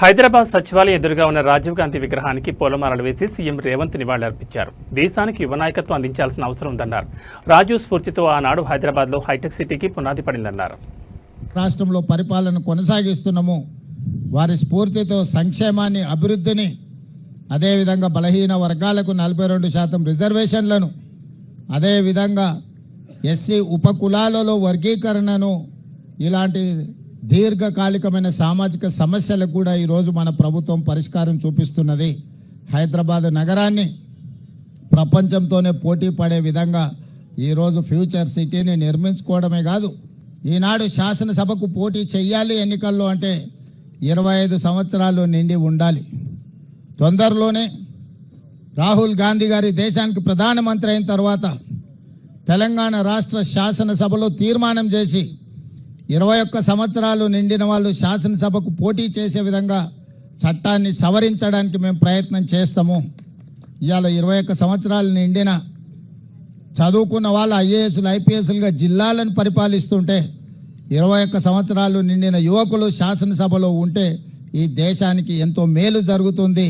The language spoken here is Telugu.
హైదరాబాద్ సచివాలయం ఎదురుగా ఉన్న రాజీవ్ గాంధీ విగ్రహానికి పూలమాలలు వేసి సీఎం రేవంత్ నివాళులర్పించారు దేశానికి యువ నాయకత్వం అందించాల్సిన అవసరం ఉందన్నారు. రాజీవ్ స్ఫూర్తితో ఆనాడు హైదరాబాద్లో హైటెక్ సిటీకి పునాది పడిందన్నారు. రాష్ట్రంలో పరిపాలన కొనసాగిస్తున్నాము. వారి స్ఫూర్తితో సంక్షేమాన్ని అభివృద్ధిని అదేవిధంగా బలహీన వర్గాలకు నలభై రెండు శాతం రిజర్వేషన్లను అదేవిధంగా ఎస్సీ ఉపకులాలలో వర్గీకరణను ఇలాంటి దీర్ఘకాలికమైన సామాజిక సమస్యలకు కూడా ఈరోజు మన ప్రభుత్వం పరిష్కారం చూపిస్తున్నది. హైదరాబాద్ నగరాన్ని ప్రపంచంతోనే పోటీ పడే విధంగా ఈరోజు ఫ్యూచర్ సిటీని నిర్మించుకోవడమే కాదు ఈనాడు శాసనసభకు పోటీ చేయాలి ఎన్నికల్లో అంటే ఇరవై ఐదు సంవత్సరాలు నిండి ఉండాలి. తొందరలోనే రాహుల్ గాంధీ గారి దేశానికి ప్రధానమంత్రి అయిన తర్వాత తెలంగాణ రాష్ట్ర శాసనసభలో తీర్మానం చేసి ఇరవై ఒక్క సంవత్సరాలు నిండిన వాళ్ళు శాసనసభకు పోటీ చేసే విధంగా చట్టాన్ని సవరించడానికి మేము ప్రయత్నం చేస్తాము. ఇవాళ ఇరవై ఒక్క సంవత్సరాలు నిండిన చదువుకున్న వాళ్ళు ఐఏఎస్లు ఐపీఎస్లుగా జిల్లాలను పరిపాలిస్తుంటే ఇరవై ఒక్క సంవత్సరాలు నిండిన యువకులు శాసనసభలో ఉంటే ఈ దేశానికి ఎంతో మేలు జరుగుతుంది.